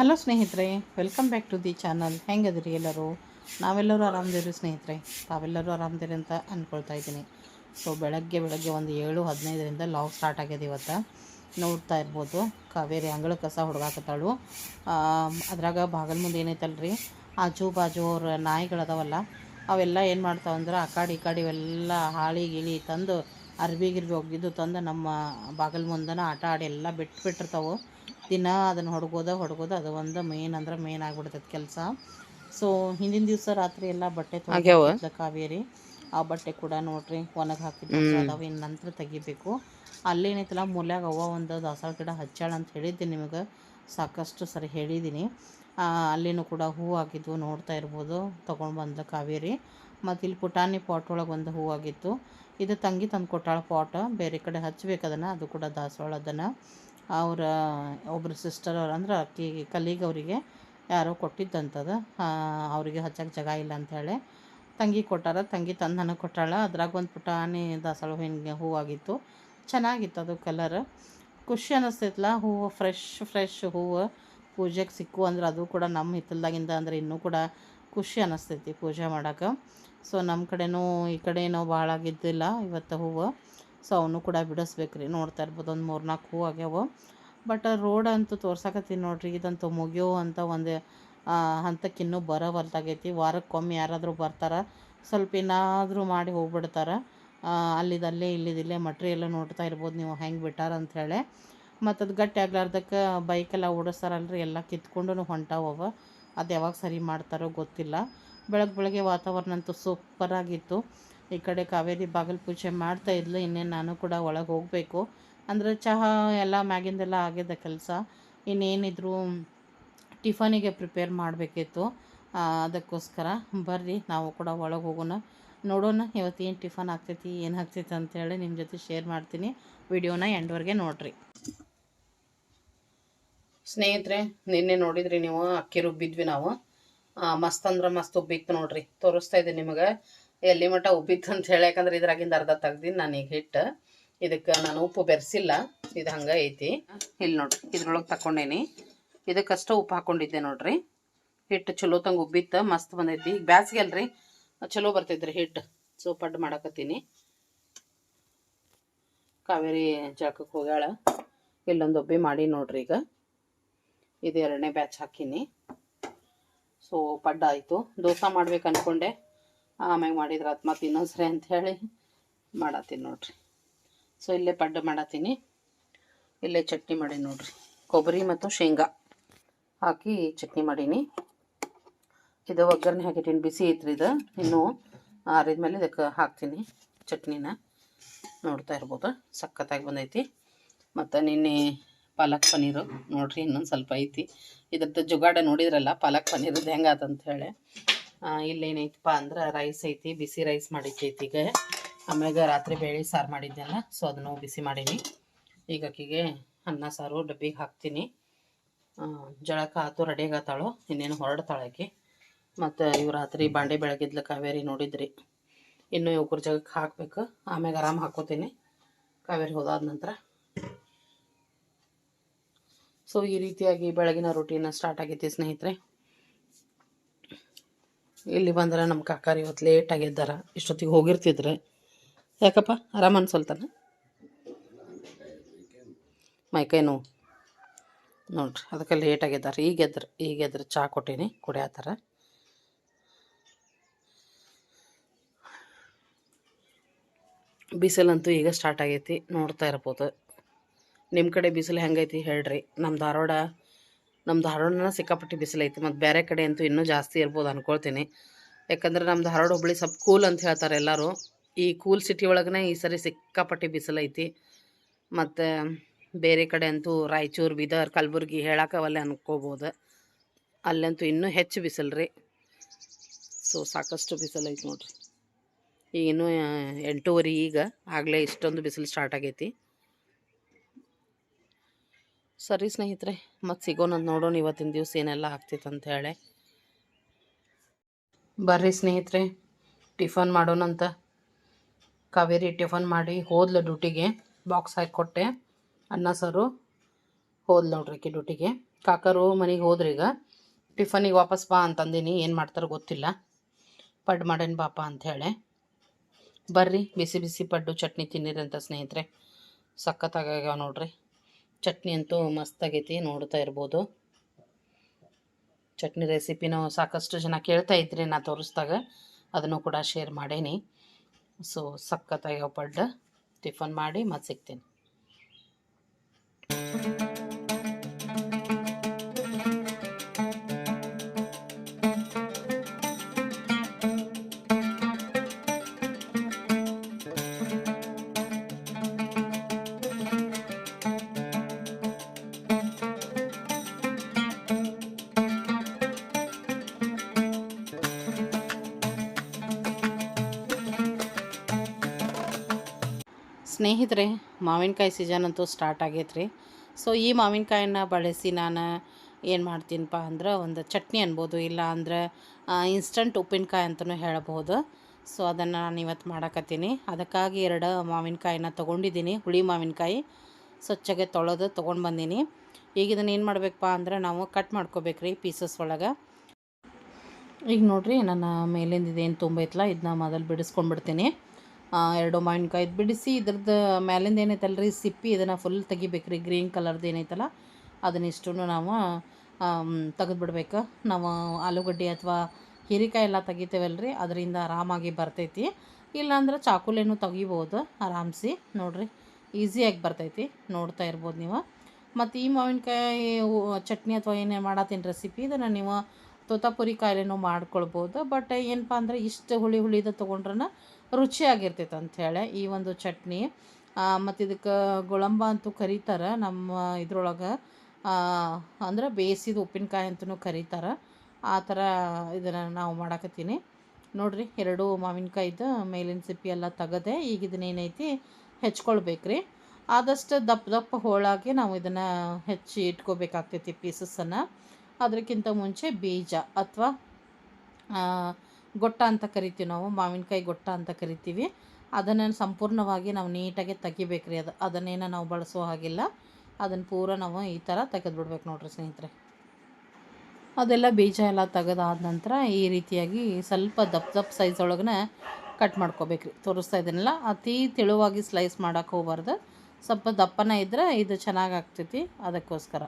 Hello ಸ್ನೇಹಿತರೆ welcome back to the channel ಹೆಂಗದಿರಿ ಎಲ್ಲರೂ? ನಾವೆಲ್ಲರೂ ಆರಾಮದಿರಿ ಸ್ನೇಹಿತರೆ. ತಾವೆಲ್ಲರೂ ಆರಾಮದಿರಿ ಅಂತ ಅಂದ್ಕೊಳ್ತಾ ಇದ್ದೀನಿ. ಸೊ ಬೆಳಗ್ಗೆ ಬೆಳಗ್ಗೆ ಒಂದು ಏಳು ಹದಿನೈದರಿಂದ ಲಾಗ್ ಸ್ಟಾರ್ಟ್ ಆಗ್ಯದ ಇವತ್ತು. ನೋಡ್ತಾ ಇರ್ಬೋದು. ಕಾವೇರಿ ಅಂಗಳ ಕಸ ಹುಡುಗಾಕತ್ತಾಳು. ಅದ್ರಾಗ ಬಾಗಲ್ ಮುಂದೆ ಏನೈತಲ್ರಿ? ಆಜು ಬಾಜು ಅವ್ರ ನಾಯಿಗಳದಾವಲ್ಲ, ಅವೆಲ್ಲ ಏನು ಮಾಡ್ತಾವಂದ್ರೆ ಆ ಕಡೆ ಈ ಕಡೆ ಇವೆಲ್ಲ ಹಾಳಿ ಗಿಳಿ ತಂದು ಅರ್ಬಿ ಗಿರ್ಬಿ ಒಗ್ಗಿದ್ದು ತಂದು ನಮ್ಮ ಬಾಗಲ್ ಮುಂದನ ಆಟ ಆಡಿ ಎಲ್ಲ ಬಿಟ್ಟು ಬಿಟ್ಟಿರ್ತಾವೆ ದಿನ ಅದನ್ನು ಹೊಡ್ಗೋದ ಹೊಡ್ಗೋದ ಅದು ಒಂದು ಮೇನ್ ಅಂದ್ರೆ ಮೇನ್ ಆಗ್ಬಿಡ್ತೈತೆ ಕೆಲಸ. ಸೊ ಹಿಂದಿನ ದಿವಸ ರಾತ್ರಿ ಎಲ್ಲ ಬಟ್ಟೆ ತೊಗೊಂಡು ಕಾವೇರಿ. ಆ ಬಟ್ಟೆ ಕೂಡ ನೋಡ್ರಿ ಒಣಗಿ ಹಾಕಿದ್ದು ಅದಾವ ಇನ್ನು ನಂತರ ತೆಗಿಬೇಕು. ಅಲ್ಲೇನೈತಲ್ಲ ಮೂಲ್ಯಾಗ ಅವ ಒಂದು ದಾಸವಾಳ ಗಿಡ ಹಚ್ಚಾಳ ಅಂತ ಹೇಳಿದ್ದೀನಿ ನಿಮಗೆ. ಸಾಕಷ್ಟು ಸರಿ ಹೇಳಿದ್ದೀನಿ ಆ, ಅಲ್ಲಿನೂ ಕೂಡ ಹೂ ಆಗಿದ್ವು ನೋಡ್ತಾ ಇರ್ಬೋದು. ತೊಗೊಂಡು ಬಂದ ಕಾವೇರಿ. ಮತ್ತು ಇಲ್ಲಿ ಪುಟಾಣಿ ಪಾಟ್ ಒಳಗೆ ಒಂದು ಹೂ ಆಗಿತ್ತು. ಇದು ತಂಗಿ ತಂದು ಕೊಟ್ಟಾಳ ಪಾಟ್ ಬೇರೆ ಕಡೆ ಹಚ್ಬೇಕು ಅದನ್ನು ಅದು ಕೂಡ ದಾಸವಾಳ ಅದನ್ನು. ಅವರ ಒಬ್ಬರು ಸಿಸ್ಟರ್ ಅವ್ರು ಅಂದ್ರೆ ಅಕ್ಕಿ ಕಲೀಗ್ ಅವರಿಗೆ ಯಾರೋ ಕೊಟ್ಟಿದ್ದಂಥದ್ದು ಅವರಿಗೆ ಹಚ್ಚಕ್ಕೆ ಜಾಗ ಇಲ್ಲ ಅಂಥೇಳಿ ತಂಗಿ ಕೊಟ್ಟಾರ. ತಂಗಿ ತಂದು ನನಗೆ ಕೊಟ್ಟಾಳ. ಅದ್ರಾಗ ಒಂದು ಪುಟಾಣಿ ದಾಸವಾಳ ಹೂವಿನ ಹೂವಾಗಿತ್ತು ಚೆನ್ನಾಗಿತ್ತು ಅದು ಕಲರ್ ಖುಷಿ ಅನ್ನಿಸ್ತೈತಲ್ಲ ಹೂವು ಫ್ರೆಶ್ ಫ್ರೆಶ್ ಹೂವು. ಪೂಜೆಗೆ ಸಿಕ್ಕು ಅಂದ್ರೆ ಅದು ಕೂಡ ನಮ್ಮ ಹಿತ್ತಲ್ದಾಗಿಂದ ಅಂದ್ರೆ ಇನ್ನೂ ಕೂಡ ಖುಷಿ ಅನ್ನಿಸ್ತೈತಿ ಪೂಜೆ ಮಾಡೋಕೆ. ಸೊ ನಮ್ಮ ಕಡೆನೂ ಈ ಕಡೆ ಏನೋ ಭಾಳ ಆಗಿದ್ದಿಲ್ಲ ಇವತ್ತು ಹೂವು. ಸೊ ಅವನು ಕೂಡ ಬಿಡಿಸ್ಬೇಕು ರೀ. ನೋಡ್ತಾ ಇರ್ಬೋದು, ಒಂದು ಮೂರು ನಾಲ್ಕು ಹೂ ಆಗ್ಯಾವ. ಬಟ್ ರೋಡ್ ಅಂತೂ ತೋರ್ಸಕತ್ತೀನಿ ನೋಡ್ರಿ, ಇದಂತೂ ಮುಗಿಯೋ ಅಂತ ಒಂದು ಹಂತಕ್ಕಿನ್ನೂ ಇನ್ನೂ ಬರೋವಲ್ತಾಗೈತಿ ವಾರಕ್ಕೊಮ್ಮೆ ಯಾರಾದರೂ ಬರ್ತಾರೆ, ಸ್ವಲ್ಪ ಏನಾದರೂ ಮಾಡಿ ಹೋಗ್ಬಿಡ್ತಾರೆ. ಅಲ್ಲಿದಲ್ಲೇ, ಇಲ್ಲಿದಿಲ್ಲೇ ಮಟ್ರಿಯೆಲ್ಲ ನೋಡ್ತಾ ಇರ್ಬೋದು, ನೀವು ಹೆಂಗೆ ಬಿಟ್ಟಾರ ಅಂಥೇಳಿ ಮತ್ತು ಅದು ಗಟ್ಟಿ ಆಗ್ಲಾರ್ದಕ್ಕೆ ಬೈಕೆಲ್ಲ ಓಡಿಸ್ತಾರಲ್ರಿ, ಎಲ್ಲ ಕಿತ್ಕೊಂಡು ಹೊಂಟಾವವ. ಅದು ಯಾವಾಗ ಸರಿ ಮಾಡ್ತಾರೋ ಗೊತ್ತಿಲ್ಲ. ಬೆಳಗ್ಗೆ ಬೆಳಗ್ಗೆ ವಾತಾವರಣ ಅಂತೂ ಸೂಪರಾಗಿತ್ತು ಈ ಕಡೆ ಕಾವೇರಿ ಬಾಗಿಲು ಪೂಜೆ ಮಾಡ್ತಾ ಇದ್ಲು ಇನ್ನೇನು ನಾನು ಕೂಡ ಒಳಗೆ ಹೋಗಬೇಕು. ಅಂದರೆ ಚಹಾ ಎಲ್ಲ ಮ್ಯಾಗಿಂದೆಲ್ಲ ಆಗಿದ್ದ ಕೆಲಸ. ಇನ್ನೇನಿದ್ರು ಟಿಫನಿಗೆ ಪ್ರಿಪೇರ್ ಮಾಡಬೇಕಿತ್ತು. ಅದಕ್ಕೋಸ್ಕರ ಬರ್ರಿ, ನಾವು ಕೂಡ ಒಳಗೆ ಹೋಗೋಣ. ನೋಡೋಣ ಇವತ್ತು ಏನು ಟಿಫನ್ ಆಗ್ತೈತಿ, ಏನು ಆಗ್ತೈತಿ ಅಂತೇಳಿ ನಿಮ್ಮ ಜೊತೆ ಶೇರ್ ಮಾಡ್ತೀನಿ. ವಿಡಿಯೋನ ಎಂಡ್ವರೆಗೆ ನೋಡ್ರಿ. ಸ್ನೇಹಿತರೆ, ನಿನ್ನೆ ನೋಡಿದ್ರಿ ನೀವು, ಅಕ್ಕಿ ರುಬ್ಬಿದ್ವಿ ನಾವು. ಮಸ್ತ್ ಅಂದ್ರೆ ಮಸ್ತ್ ಉಬ್ಬಿತ್ತು ನೋಡ್ರಿ. ತೋರಿಸ್ತಾ ಇದ್ದೀನಿ ನಿಮಗೆ. ಎಲ್ಲಿ ಮಟ್ಟ ಉಬ್ಬಿತ್ತು ಅಂತ ಹೇಳಿ, ಯಾಕಂದ್ರೆ ಇದ್ರಾಗಿಂದ ಅರ್ಧ ತೆಗ್ದಿನಿ ಈಗ ಹಿಟ್ಟು. ಇದಕ್ಕೆ ನಾನು ಉಪ್ಪು ಬೆರೆಸಿಲ್ಲ, ಇದು ಹಂಗೆ ಐತಿ. ಇಲ್ಲಿ ನೋಡ್ರಿ, ಇದ್ರೊಳಗೆ ತಕೊಂಡೇನಿ ಇದಕ್ಕಷ್ಟ ಉಪ್ಪು ಹಾಕೊಂಡಿದ್ದೆ ನೋಡ್ರಿ. ಹಿಟ್ಟು ಚಲೋ ತಂಗ ಉಬ್ಬಿತ್ತು, ಮಸ್ತ್ ಬಂದೈತಿ. ಈಗ ಬ್ಯಾಸ್ಗೆ ಅಲ್ರಿ, ಚಲೋ ಬರ್ತೈತ್ರಿ ಹಿಟ್ಟು. ಸೊ ಪಡ್ಡು ಮಾಡಕತ್ತೀನಿ. ಕಾವೇರಿ ಜಳಕಕ್ಕೆ ಹೋಗ್ಯಾಳ. ಇಲ್ಲೊಂದು ಒಬ್ಬಿ ಮಾಡಿ ನೋಡ್ರಿ ಈಗ. ಇದು ಎರಡನೇ ಬ್ಯಾಚ್ ಹಾಕೀನಿ. ಸೊ ಪಡ್ಡ ಆಯಿತು. ದೋಸೆ ಮಾಡ್ಬೇಕು ಅನ್ಕೊಂಡೆ. ಆಮ್ಯಾಗ ಮಾಡಿದ್ರೆ ಅದು ಮತ್ತೆ ಅಂತ ಹೇಳಿ ಮಾಡತ್ತೀನಿ ನೋಡ್ರಿ. ಸೊ ಇಲ್ಲೇ ಪಡ್ಡು ಮಾಡತ್ತೀನಿ. ಇಲ್ಲೇ ಚಟ್ನಿ ಮಾಡೀನಿ ನೋಡ್ರಿ. ಕೊಬ್ಬರಿ ಮತ್ತು ಶೇಂಗಾ ಹಾಕಿ ಚಟ್ನಿ ಮಾಡೀನಿ. ಇದು ಒಗ್ಗರಣೆ ಹಾಕಿಟ್ಟೀನಿ, ಬಿಸಿ ಐತ್ರಿ ಇದು. ಇನ್ನೂ ಆರಿದ ಮೇಲೆ ಇದಕ್ಕೆ ಹಾಕ್ತೀನಿ ಚಟ್ನಿನ. ನೋಡ್ತಾ ಇರ್ಬೋದು, ಸಖತ್ತಾಗಿ ಬಂದೈತಿ. ಮತ್ತು ನಿನ್ನೆ ಪಾಲಕ್ ಪನ್ನೀರು ನೋಡ್ರಿ, ಇನ್ನೊಂದು ಸ್ವಲ್ಪ ಐತಿ. ಇದ್ರದ್ದು ಜುಗಾಡ ನೋಡಿದ್ರಲ್ಲ, ಪಾಲಕ್ ಪನ್ನೀರದ್ದು ಹೆಂಗಾತಂತ ಹೇಳಿ. ಇಲ್ಲೇನೈತಪ್ಪ ಅಂದ್ರೆ ರೈಸ್ ಐತಿ, ಬಿಸಿ ರೈಸ್ ಮಾಡಿದ್ದೈತಿ ಈಗ. ಆಮ್ಯಾಗ ರಾತ್ರಿ ಬೇಳೆ ಸಾರು ಮಾಡಿದ್ದೆಲ್ಲ ಸೊ ಅದನ್ನು ಬಿಸಿ ಮಾಡೀನಿ. ಈಗ ಆಕಿಗೆ ಅನ್ನ ಸಾರು, ಡಬ್ಬಿಗೆ ಹಾಕ್ತೀನಿ. ಜಳಕ ಆತು ರೆಡಿ ಆಗತ್ತಾಳು ಇನ್ನೇನು ಹೊರಡ್ತಾಳೆ ಆಕಿ. ಮತ್ತು ಇವು ರಾತ್ರಿ ಬಾಂಡೆ ಬೆಳಗಿದ್ಲ, ಕಾವೇರಿ ನೋಡಿದ್ರಿ. ಇನ್ನು ಇವ್ರ ಜಗಕ್ಕೆ ಹಾಕಬೇಕು. ಆಮ್ಯಾಗ ಆರಾಮ್ ಹಾಕೋತೀನಿ. ಕಾವೇರಿ ಹೋದಾದ ನಂತರ. ಸೊ ಈ ರೀತಿಯಾಗಿ ಬೆಳಗಿನ ರೂಟೀನ್ ಸ್ಟಾರ್ಟ್ ಆಗೈತಿ ಸ್ನೇಹಿತರೆ. ಇಲ್ಲಿ ಬಂದ್ರೆ ನಮ್ಮ ಕಾಕಾರ ಇವತ್ತು ಲೇಟ್ ಆಗಿದ್ದಾರ, ಇಷ್ಟೊತ್ತಿಗೆ ಹೋಗಿರ್ತಿದ್ರೆ. ಯಾಕಪ್ಪ? ಆರಾಮ ಅನ್ಸಲ್ತಾನ? ಮೈಕೈ ನೋವು. ನೋಡ್ರಿ, ಅದಕ್ಕೆ ಲೇಟ್ ಆಗಿದ್ದಾರೆ. ಈಗ ಎದ್ರ ಈಗ ಎದ್ರ ಚಾ ಕೊಟ್ಟೀನಿ ಕುಡಿಯತ್ತಾರ ಬಿಸಿಲಂತೂ ಈಗ ಸ್ಟಾರ್ಟ್ ಆಗೈತಿ, ನೋಡ್ತಾ ಇರ್ಬೋದು. ನಿಮ್ಮ ಕಡೆ ಬಿಸಿಲು ಹೆಂಗೈತಿ ಹೇಳ್ರಿ? ನಮ್ಮ ಧಾರವಾಡ ನಮ್ಮ ಧಾರವಾಡನ ಸಿಕ್ಕಾಪಟ್ಟಿ ಬಿಸಿಲು ಐತಿ ಮತ್ತು ಬೇರೆ ಕಡೆ ಅಂತೂ ಇನ್ನೂ ಜಾಸ್ತಿ ಇರ್ಬೋದು ಅಂದ್ಕೊಳ್ತೀನಿ ಯಾಕಂದ್ರೆ ನಮ್ಮ ಧಾರವಾಡ ಹುಬ್ಬಳ್ಳಿ ಸ್ವಲ್ಪ ಕೂಲ್ ಅಂತ ಹೇಳ್ತಾರೆ ಎಲ್ಲರೂ. ಈ ಕೂಲ್ ಸಿಟಿ ಒಳಗನೆ ಈ ಸರಿ ಸಿಕ್ಕಾಪಟ್ಟಿ ಬಿಸಿಲೈತಿ ಮತ್ತು ಬೇರೆ ಕಡೆ ಅಂತೂ ರಾಯಚೂರು, ಬೀದರ್, ಕಲಬುರ್ಗಿ ಹೇಳಕ್ಕವಲ್ಲೇ ಅನ್ಕೋಬೋದು. ಅಲ್ಲಂತೂ ಇನ್ನೂ ಹೆಚ್ಚು ಬಿಸಿಲು ರೀ. ಸೊ ಸಾಕಷ್ಟು ಬಿಸಿಲು ಐತಿ ನೋಡ್ರಿ. ಈಗ ಇನ್ನೂ ಎಂಟೂವರೆ ಈಗ ಆಗಲೇ ಇಷ್ಟೊಂದು ಬಿಸಿಲು ಸ್ಟಾರ್ಟ್ ಆಗೈತಿ. ಸರಿ ಸ್ನೇಹಿತರೆ, ಮತ್ತು ಸಿಗೋಣ ನೋಡೋಣ ಇವತ್ತಿನ ದಿವಸ ಏನೆಲ್ಲ ಆಗ್ತಿತ್ತು ಅಂತ ಹೇಳಿ. ಬರ್ರಿ ಸ್ನೇಹಿತರೆ, ಟಿಫನ್ ಮಾಡೋಣಂತ ಕಾವೇರಿ ಟಿಫನ್ ಮಾಡಿ ಹೋದ್ಲು ಡ್ಯೂಟಿಗೆ, ಬಾಕ್ಸ್ ಹಾಕಿ ಕೊಟ್ಟೆ. ಅನ್ನ ಸಾರು ಹೋದ್ಲು ನೋಡ್ರಿ ಡ್ಯೂಟಿಗೆ. ಕಾಕರು ಮನೆಗೆ ಹೋದ್ರಿ ಈಗ. ಟಿಫನಿಗೆ ವಾಪಸ್ ಬಾ ಅಂತಂದೀನಿ, ಏನು ಮಾಡ್ತಾರೆ ಗೊತ್ತಿಲ್ಲ. ಪಡ್ಡು ಮಾಡೇನು ಬಾಪ ಅಂಥೇಳಿ ಬರ್ರಿ, ಬಿಸಿ ಬಿಸಿ ಪಡ್ಡು ಚಟ್ನಿ ತಿನ್ನಿರಿ ಅಂತ ಸ್ನೇಹಿತರೆ. ಸಖತ್ತಾಗ್ಯಾವ ನೋಡ್ರಿ. ಚಟ್ನಿ ಅಂತೂ ಮಸ್ತಾಗೈತಿ, ನೋಡ್ತಾ ಇರ್ಬೋದು. ಚಟ್ನಿ ರೆಸಿಪಿನೂ ಸಾಕಷ್ಟು ಜನ ಕೇಳ್ತಾ ಇದ್ರಿ ನಾ ತೋರಿಸ್ದಾಗ, ಅದನ್ನು ಕೂಡ ಶೇರ್ ಮಾಡೇನಿ. ಸೊ ಸಕ್ಕತ್ತಾಗಿ ಪಡ್ಡು ಟಿಫನ್ ಮಾಡಿ ಮತ್ತೆ ಸಿಗ್ತೀನಿ. ಮಾವಿನಕಾಯಿ ಸೀಸನ್ ಅಂತೂ ಸ್ಟಾರ್ಟ್ ಆಗೈತೆ ರೀ ಸೊ ಈ ಮಾವಿನಕಾಯನ್ನ ಬಳಸಿ ನಾನು ಏನು ಮಾಡ್ತೀನಪ್ಪ ಅಂದ್ರೆ ಒಂದು ಚಟ್ನಿ ಅನ್ಬೋದು, ಇಲ್ಲ ಅಂದ್ರೆ ಇನ್ಸ್ಟಂಟ್ ಉಪ್ಪಿನಕಾಯಿ ಅಂತಲೂ ಹೇಳಬಹುದು ಸೊ ಅದನ್ನು ನಾನು ಇವತ್ತು ಮಾಡಕತ್ತೀನಿ. ಅದಕ್ಕಾಗಿ ಎರಡು ಮಾವಿನಕಾಯಿನ ತೊಗೊಂಡಿದ್ದೀನಿ, ಹುಳಿ ಮಾವಿನಕಾಯಿ ಸ್ವಚ್ಛಗೆ ತೊಳೆದು ತೊಗೊಂಡು ಬಂದೀನಿ. ಈಗ ಇದನ್ನು ಏನು ಮಾಡಬೇಕಪ್ಪ ಅಂದ್ರೆ ನಾವು ಕಟ್ ಮಾಡ್ಕೋಬೇಕು ರೀ ಪೀಸಸ್ ಒಳಗೆ. ಈಗ ನೋಡಿರಿ, ನನ್ನ ಮೇಲಿಂದ ಇದೇನು ತುಂಬೈತಲ್ಲ ಇದನ್ನ ಮೊದಲು ಬಿಡಿಸ್ಕೊಂಡ್ಬಿಡ್ತೀನಿ. ಎರಡು ಮಾವಿನಕಾಯಿ ಬಿಡಿಸಿ ಇದ್ರದ್ದು ಮೇಲಿಂದ ಏನೈತಲ್ಲ ರೀ ಸಿಪ್ಪಿ ಇದನ್ನು ಫುಲ್ ತೆಗಿಬೇಕು ರೀ ಗ್ರೀನ್ ಕಲರ್ದು ಏನೈತಲ್ಲ ಅದನ್ನಿಷ್ಟು ನಾವು ತೆಗೆದುಬಿಡ್ಬೇಕು. ನಾವು ಆಲೂಗಡ್ಡೆ ಅಥವಾ ಹೀರೆಕಾಯಿ ಎಲ್ಲ ತೆಗಿತೇವಲ್ಲ ರೀ ಅದರಿಂದ ಆರಾಮಾಗಿ ಬರ್ತೈತಿ. ಇಲ್ಲಾಂದ್ರೆ ಚಾಕುಲೇನು ತೆಗಿಬೋದು, ಆರಾಮ್ಸಿ. ನೋಡಿರಿ ಈಸಿಯಾಗಿ ಬರ್ತೈತಿ, ನೋಡ್ತಾ ಇರ್ಬೋದು ನೀವು. ಮತ್ತು ಈ ಮಾವಿನಕಾಯಿ ಚಟ್ನಿ ಅಥವಾ ಏನೇನು ಮಾಡತ್ತೀನಿ ರೆಸಿಪಿ ಇದನ್ನು ನೀವು ತೋತಾಪುರಿ ಕಾಯಿಲೆನೂ ಮಾಡ್ಕೊಳ್ಬೋದು. ಬಟ್ ಏನಪ್ಪ ಅಂದ್ರೆ ಇಷ್ಟು ಹುಳಿ ಹುಳಿದ ತೊಗೊಂಡ್ರೆ ರುಚಿಯಾಗಿರ್ತೈತೆ ಅಂಥೇಳಿ ಈ ಒಂದು ಚಟ್ನಿ. ಮತ್ತು ಇದಕ್ಕೆ ಗುಳಂಬ ಅಂತೂ ಕರೀತಾರೆ. ನಮ್ಮ ಇದ್ರೊಳಗೆ ಅಂದ್ರೆ ಬೇಯಿಸಿದ ಉಪ್ಪಿನಕಾಯಿ ಅಂತಲೂ ಕರೀತಾರೆ. ಆ ಥರ ಇದನ್ನು ನಾವು ಮಾಡಕತ್ತೀನಿ. ನೋಡಿರಿ, ಎರಡು ಮಾವಿನಕಾಯ್ದು ಮೇಲಿನ ಸಿಪ್ಪಿ ಎಲ್ಲ ತೆಗದೆ ಈಗ ಇದನ್ನೇನೈತಿ ಹೆಚ್ಕೊಳ್ಬೇಕ್ರಿ. ಆದಷ್ಟು ದಪ್ಪ ದಪ್ಪ ಹೋಳಾಗಿ ನಾವು ಇದನ್ನು ಹೆಚ್ಚಿ ಇಟ್ಕೋಬೇಕಾಗ್ತೈತಿ ಪೀಸಸ್ಸನ್ನು. ಅದಕ್ಕಿಂತ ಮುಂಚೆ ಬೀಜ ಅಥವಾ ಗೊಟ್ಟ ಅಂತ ಕರಿತೀವಿ ನಾವು, ಮಾವಿನಕಾಯಿ ಗೊಟ್ಟ ಅಂತ ಕರಿತೀವಿ. ಅದನ್ನು ಸಂಪೂರ್ಣವಾಗಿ ನಾವು ನೀಟಾಗಿ ತೆಗಿಬೇಕ್ರಿ. ಅದು, ಅದನ್ನೇನು ನಾವು ಬಳಸೋ ಹಾಗಿಲ್ಲ. ಅದನ್ನು ಪೂರ ನಾವು ಈ ಥರ ತೆಗೆದುಬಿಡ್ಬೇಕು ನೋಡ್ರಿ ಸ್ನೇಹಿತರೆ. ಅದೆಲ್ಲ ಬೀಜ ಎಲ್ಲ ತೆಗೆದಾದ ನಂತರ ಈ ರೀತಿಯಾಗಿ ಸ್ವಲ್ಪ ದಪ್ಪ ದಪ್ಪ ಸೈಜ್ ಒಳಗೆ ಕಟ್ ಮಾಡ್ಕೋಬೇಕ್ರಿ. ತೋರಿಸ್ತಾ ಇದ್ದೀನಲ್ಲ, ಅತಿ ತೆಳುವಾಗಿ ಸ್ಲೈಸ್ ಮಾಡೋಕೆ ಹೋಗ್ಬಾರ್ದು. ಸ್ವಲ್ಪ ದಪ್ಪನ ಇದ್ದರೆ ಇದು ಚೆನ್ನಾಗಿ ಆಗ್ತೈತಿ ಅದಕ್ಕೋಸ್ಕರ.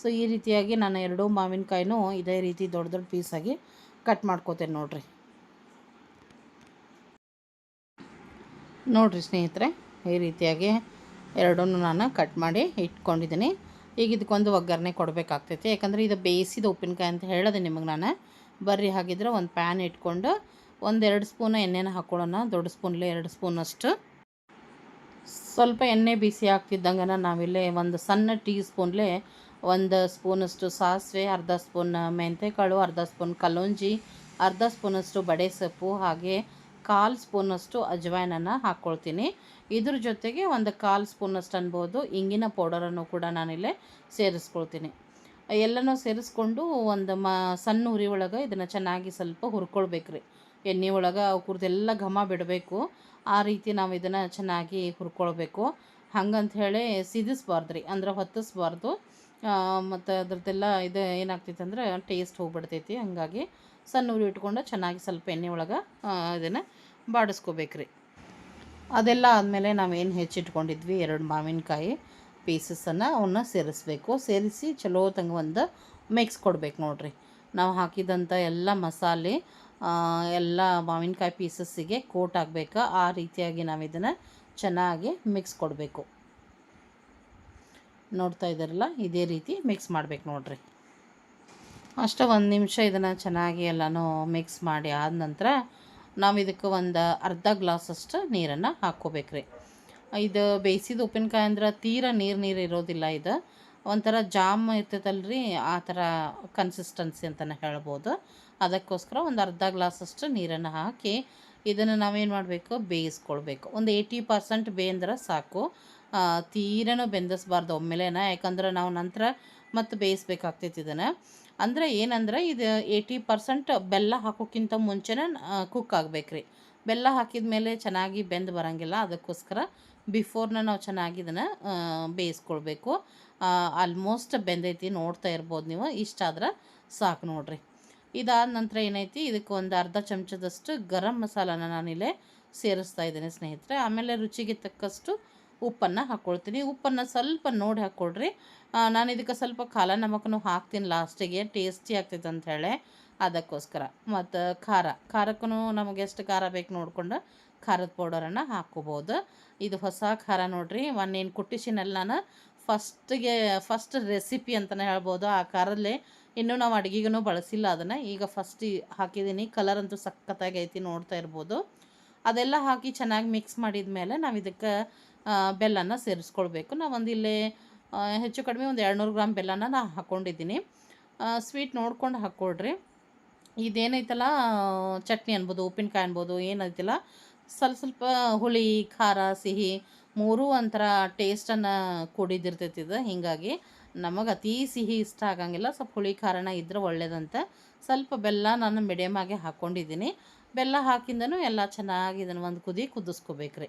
ಸೊ ಈ ರೀತಿಯಾಗಿ ನಾನು ಎರಡೂ ಮಾವಿನಕಾಯಿನೂ ಇದೇ ರೀತಿ ದೊಡ್ಡ ದೊಡ್ಡ ಪೀಸಾಗಿ ಕಟ್ ಮಾಡ್ಕೋತೇನೆ ನೋಡ್ರಿ. ನೋಡ್ರಿ ಸ್ನೇಹಿತರೆ, ಈ ರೀತಿಯಾಗಿ ಎರಡನ್ನು ನಾನು ಕಟ್ ಮಾಡಿ ಇಟ್ಕೊಂಡಿದ್ದೀನಿ. ಈಗ ಇದಕ್ಕೊಂದು ಒಗ್ಗರಣೆ ಕೊಡಬೇಕಾಗ್ತೈತಿ. ಯಾಕಂದರೆ ಇದು ಬೇಯಿಸಿದ ಉಪ್ಪಿನಕಾಯಿ ಅಂತ ಹೇಳಿದೆ ನಿಮಗೆ ನಾನು. ಬರ್ರಿ, ಹಾಗಿದ್ರೆ ಒಂದು ಪ್ಯಾನ್ ಇಟ್ಕೊಂಡು ಒಂದೆರಡು ಸ್ಪೂನ್ ಎಣ್ಣೆನ ಹಾಕ್ಕೊಳ್ಳೋಣ ದೊಡ್ಡ ಸ್ಪೂನ್ಲೆ ಎರಡು ಸ್ಪೂನಷ್ಟು. ಸ್ವಲ್ಪ ಎಣ್ಣೆ ಬಿಸಿ ಆಗ್ತಿದ್ದಂಗೆ ನಾವಿಲ್ಲೇ ಒಂದು ಸಣ್ಣ ಟೀ ಸ್ಪೂನ್ಲೆ ಒಂದು ಸ್ಪೂನಷ್ಟು ಸಾಸಿವೆ, ಅರ್ಧ ಸ್ಪೂನ್ ಮೆಂತೆಕಾಳು, ಅರ್ಧ ಸ್ಪೂನ್ ಕಲ್ಲೊಂಜಿ, ಅರ್ಧ ಸ್ಪೂನಷ್ಟು ಬಡೆ ಸೊಪ್ಪು, ಹಾಗೆ ಕಾಲು ಸ್ಪೂನಷ್ಟು ಅಜ್ವಾಯಿನನ್ನು ಹಾಕ್ಕೊಳ್ತೀನಿ ಇದ್ರ ಜೊತೆಗೆ ಒಂದು ಕಾಲು ಸ್ಪೂನಷ್ಟು ಅನ್ಬೋದು ಇಂಗಿನ ಪೌಡರನ್ನು ಕೂಡ ನಾನಿಲ್ಲಿ ಸೇರಿಸ್ಕೊಳ್ತೀನಿ. ಎಲ್ಲನೂ ಸೇರಿಸ್ಕೊಂಡು ಒಂದು ಮ ಸಣ್ಣ ಉರಿ ಒಳಗೆ ಇದನ್ನು ಚೆನ್ನಾಗಿ ಸ್ವಲ್ಪ ಹುರ್ಕೊಳ್ಬೇಕ್ರಿ. ಎಣ್ಣೆ ಒಳಗೆ ಕುರ್ದೆಲ್ಲ ಘಮ ಬಿಡಬೇಕು. ಆ ರೀತಿ ನಾವು ಇದನ್ನು ಚೆನ್ನಾಗಿ ಹುರ್ಕೊಳ್ಬೇಕು. ಹಂಗಂತ ಹೇಳಿ ಸಿದಿಸ್ಬಾರ್ದು ರೀ ಅಂದ್ರೆ ಹೊತ್ತಿಸ್ಬಾರ್ದು. ಮತ್ತು ಅದ್ರದ್ದೆಲ್ಲ ಇದು ಏನಾಗ್ತೈತೆ ಅಂದ್ರೆ ಟೇಸ್ಟ್ ಹೋಗ್ಬಿಡ್ತೈತಿ. ಹಂಗಾಗಿ ಸಣ್ಣ ಉರಿ ಇಟ್ಕೊಂಡು ಚೆನ್ನಾಗಿ ಸ್ವಲ್ಪ ಎಣ್ಣೆ ಒಳಗೆ ಇದನ್ನು ಬಾಡಿಸ್ಕೋಬೇಕ್ರಿ. ಅದೆಲ್ಲ ಆದಮೇಲೆ ನಾವೇನು ಹೆಚ್ಚಿಟ್ಕೊಂಡಿದ್ವಿ, ಎರಡು ಮಾವಿನಕಾಯಿ ಪೀಸಸನ್ನು ಅವನ್ನ ಸೇರಿಸ್ಬೇಕು. ಸೇರಿಸಿ ಚಲೋ ತಂಗ ಒಂದು ಮಿಕ್ಸ್ ಕೊಡ್ಬೇಕು ನೋಡ್ರಿ. ನಾವು ಹಾಕಿದಂಥ ಎಲ್ಲ ಮಸಾಲೆ ಎಲ್ಲ ಮಾವಿನಕಾಯಿ ಪೀಸಸ್ಸಿಗೆ ಕೋಟ್ ಆಗಬೇಕು, ಆ ರೀತಿಯಾಗಿ ನಾವು ಇದನ್ನು ಚೆನ್ನಾಗಿ ಮಿಕ್ಸ್ ಕೊಡಬೇಕು. ನೋಡ್ತಾ ಇದ್ದಾರಲ್ಲ, ಇದೇ ರೀತಿ ಮಿಕ್ಸ್ ಮಾಡಬೇಕು ನೋಡ್ರಿ. ಅಷ್ಟೇ ಒಂದು ನಿಮಿಷ ಇದನ್ನು ಚೆನ್ನಾಗಿ ಎಲ್ಲನೂ ಮಿಕ್ಸ್ ಮಾಡಿ ಆದ ನಂತರ ನಾವು ಇದಕ್ಕೆ ಒಂದು ಅರ್ಧ ಗ್ಲಾಸಷ್ಟು ನೀರನ್ನು ಹಾಕ್ಕೋಬೇಕ್ರಿ. ಇದು ಬೇಯಿಸಿದ ಉಪ್ಪಿನಕಾಯಿ ಅಂದ್ರೆ ತೀರ ನೀರು ನೀರು ಇರೋದಿಲ್ಲ ಇದು. ಒಂಥರ ಜಾಮ್ ಇರ್ತೈತಲ್ರಿ, ಆ ಥರ ಕನ್ಸಿಸ್ಟೆನ್ಸಿ ಅಂತಲೇ ಹೇಳ್ಬೋದು. ಅದಕ್ಕೋಸ್ಕರ ಒಂದು ಅರ್ಧ ಗ್ಲಾಸಷ್ಟು ನೀರನ್ನು ಹಾಕಿ ಇದನ್ನು ನಾವೇನು ಮಾಡಬೇಕು, ಬೇಯಿಸ್ಕೊಳ್ಬೇಕು. ಒಂದು ಏಯ್ಟಿ ಪರ್ಸೆಂಟ್ ಬೇಂದ್ರೆ ಸಾಕು. ತೀರನೂ ಬೆಂದಿಸ್ಬಾರ್ದು ಒಮ್ಮೆಲೇನ, ಯಾಕಂದ್ರೆ ನಾವು ನಂತರ ಮತ್ತು ಬೇಯಿಸ್ಬೇಕಾಗ್ತೈತಿ ಇದನ್ನು ಅಂದರೆ ಏನಂದ್ರೆ ಇದು ಏಯ್ಟಿ ಪರ್ಸೆಂಟ್ ಬೆಲ್ಲ ಹಾಕೋಕ್ಕಿಂತ ಮುಂಚೆನೇ ಕುಕ್ ರೀ ಬೆಲ್ಲ ಹಾಕಿದ ಮೇಲೆ ಚೆನ್ನಾಗಿ ಬೆಂದು ಬರೋಂಗಿಲ್ಲ, ಅದಕ್ಕೋಸ್ಕರ ಬಿಫೋರ್ನ ನಾವು ಚೆನ್ನಾಗಿ ಇದನ್ನು ಬೇಯಿಸ್ಕೊಳ್ಬೇಕು. ಆಲ್ಮೋಸ್ಟ್ ಬೆಂದೈತಿ, ನೋಡ್ತಾ ಇರ್ಬೋದು ನೀವು ಇಷ್ಟಾದ್ರೆ ಸಾಕು ನೋಡ್ರಿ. ಇದಾದ ನಂತರ ಏನೈತಿ, ಇದಕ್ಕೆ ಒಂದು ಅರ್ಧ ಚಮಚದಷ್ಟು ಗರಂ ಮಸಾಲಾನ ನಾನಿಲ್ಲೇ ಸೇರಿಸ್ತಾ ಇದ್ದೀನಿ ಸ್ನೇಹಿತರೆ. ಆಮೇಲೆ ರುಚಿಗೆ ತಕ್ಕಷ್ಟು ಉಪ್ಪನ್ನು ಹಾಕ್ಕೊಳ್ತೀನಿ ಉಪ್ಪನ್ನು ಸ್ವಲ್ಪ ನೋಡಿ ಹಾಕ್ಕೊಳ್ರಿ ನಾನು ಇದಕ್ಕೆ ಸ್ವಲ್ಪ ಖಾಲ ನಮಕನು ಹಾಕ್ತೀನಿ ಲಾಸ್ಟಿಗೆ. ಟೇಸ್ಟಿ ಆಗ್ತೈತೆ ಅಂತ ಹೇಳಿ. ಅದಕ್ಕೋಸ್ಕರ. ಮತ್ತು ಖಾರ. ಖಾರಕ್ಕೂ ನಮಗೆ ಎಷ್ಟು ಖಾರ ಬೇಕು ನೋಡ್ಕೊಂಡು ಖಾರದ ಪೌಡರನ್ನು ಹಾಕ್ಕೋಬೋದು. ಇದು ಹೊಸ ಖಾರ ನೋಡಿರಿ. ಮೊನ್ನೇನು ಕುಟ್ಟಿಸಿನಲ್ಲ ನಾನು. ಫಸ್ಟಿಗೆ, ಫಸ್ಟ್ ರೆಸಿಪಿ ಅಂತಲೇ ಹೇಳ್ಬೋದು. ಆ ಖಾರದಲ್ಲಿ ಇನ್ನೂ ನಾವು ಅಡುಗೆಗೂ ಬಳಸಿಲ್ಲ ಅದನ್ನು. ಈಗ ಫಸ್ಟ್ ಹಾಕಿದ್ದೀನಿ ಕಲರ್ ಅಂತೂ ಸಖತ್ತಾಗಿ ಐತಿ ನೋಡ್ತಾ ಇರ್ಬೋದು. ಅದೆಲ್ಲ ಹಾಕಿ ಚೆನ್ನಾಗಿ ಮಿಕ್ಸ್ ಮಾಡಿದ ಮೇಲೆ ನಾವು ಇದಕ್ಕೆ ಬೆಲ್ಲನ ಸೇರಿಸ್ಕೊಳ್ಬೇಕು. ನಾವು ಒಂದು ಇಲ್ಲೇ ಹೆಚ್ಚು ಕಡಿಮೆ ಒಂದು ಎರಡುನೂರು ಗ್ರಾಮ್ ಬೆಲ್ಲನ ನಾನು ಹಾಕ್ಕೊಂಡಿದ್ದೀನಿ ಸ್ವೀಟ್ ನೋಡ್ಕೊಂಡು ಹಾಕ್ಕೊಳ್ರಿ ಇದೇನೈತಲ್ಲ, ಚಟ್ನಿ ಅನ್ಬೋದು, ಉಪ್ಪಿನಕಾಯಿ ಅನ್ಬೋದು, ಏನೈತಿಲ್ಲ, ಸ್ವಲ್ಪ ಸ್ವಲ್ಪ ಹುಳಿ, ಖಾರ, ಸಿಹಿ ಮೂರೂ ಒಂಥರ ಟೇಸ್ಟನ್ನು ಕೂಡಿದ್ದಿರ್ತೈತಿ ಇದು. ಹೀಗಾಗಿ ನಮಗೆ ಅತೀ ಸಿಹಿ ಇಷ್ಟ ಆಗಂಗಿಲ್ಲ. ಸ್ವಲ್ಪ ಹುಳಿ, ಖಾರನ ಇದ್ರೆ ಒಳ್ಳೇದಂತೆ. ಸ್ವಲ್ಪ ಬೆಲ್ಲ ನಾನು ಮೀಡಿಯಮ್ ಆಗಿ ಹಾಕ್ಕೊಂಡಿದ್ದೀನಿ ಬೆಲ್ಲ ಹಾಕಿಂದನೂ ಎಲ್ಲ ಚೆನ್ನಾಗಿ ಇದನ್ನು ಒಂದು ಕುದಿ ಕುದಿಸ್ಕೋಬೇಕ್ರಿ.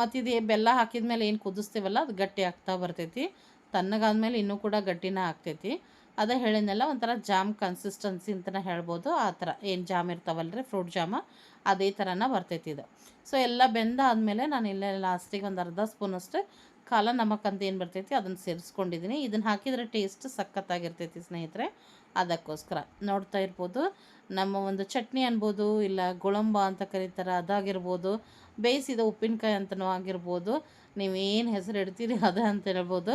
ಮತ್ತು ಇದು ಬೆಲ್ಲ ಹಾಕಿದ ಮೇಲೆ ಏನು ಕುದಿಸ್ತೀವಲ್ಲ ಅದು ಗಟ್ಟಿ ಆಗ್ತಾ ಬರ್ತೈತಿ. ತಣ್ಣಗಾದ್ಮೇಲೆ ಇನ್ನೂ ಕೂಡ ಗಟ್ಟಿನ ಆಗ್ತೈತಿ. ಅದೇ ಹೇಳಿದ್ನೆಲ್ಲ ಒಂಥರ ಜಾಮ್ ಕನ್ಸಿಸ್ಟೆನ್ಸಿ ಅಂತಲೇ ಹೇಳ್ಬೋದು. ಆ ಥರ ಏನು ಜಾಮ್ ಇರ್ತಾವಲ್ರಿ? ಫ್ರೂಟ್ ಜಾಮ. ಅದೇ ಥರನ ಬರ್ತೈತಿ ಇದು. ಸೊ ಎಲ್ಲ ಬೆಂದಾದ್ಮೇಲೆ ನಾನು ಇಲ್ಲೇ ಲಾಸ್ಟಿಗೆ ಒಂದು ಅರ್ಧ ಸ್ಪೂನಷ್ಟು ಕಾಲ ನಮಕ್ ಅಂತ ಏನು ಬರ್ತೈತಿ ಅದನ್ನು ಸೇರಿಸ್ಕೊಂಡಿದ್ದೀನಿ ಇದನ್ನು ಹಾಕಿದರೆ ಟೇಸ್ಟ್ ಸಖತ್ತಾಗಿರ್ತೈತಿ ಸ್ನೇಹಿತರೆ. ಅದಕ್ಕೋಸ್ಕರ ನೋಡ್ತಾ ಇರ್ಬೋದು. ನಮ್ಮ ಒಂದು ಚಟ್ನಿ ಅನ್ಬೋದು, ಇಲ್ಲ ಗುಳಂಬ ಅಂತ ಕರೀತಾರೆ, ಅದಾಗಿರ್ಬೋದು. ಬೇಯಿಸಿದ ಉಪ್ಪಿನಕಾಯಿ ಅಂತನೂ ಆಗಿರ್ಬೋದು ನೀವೇನು ಹೆಸರು ಇಡ್ತೀರಿ ಅದ ಅಂತ ಹೇಳ್ಬೋದು.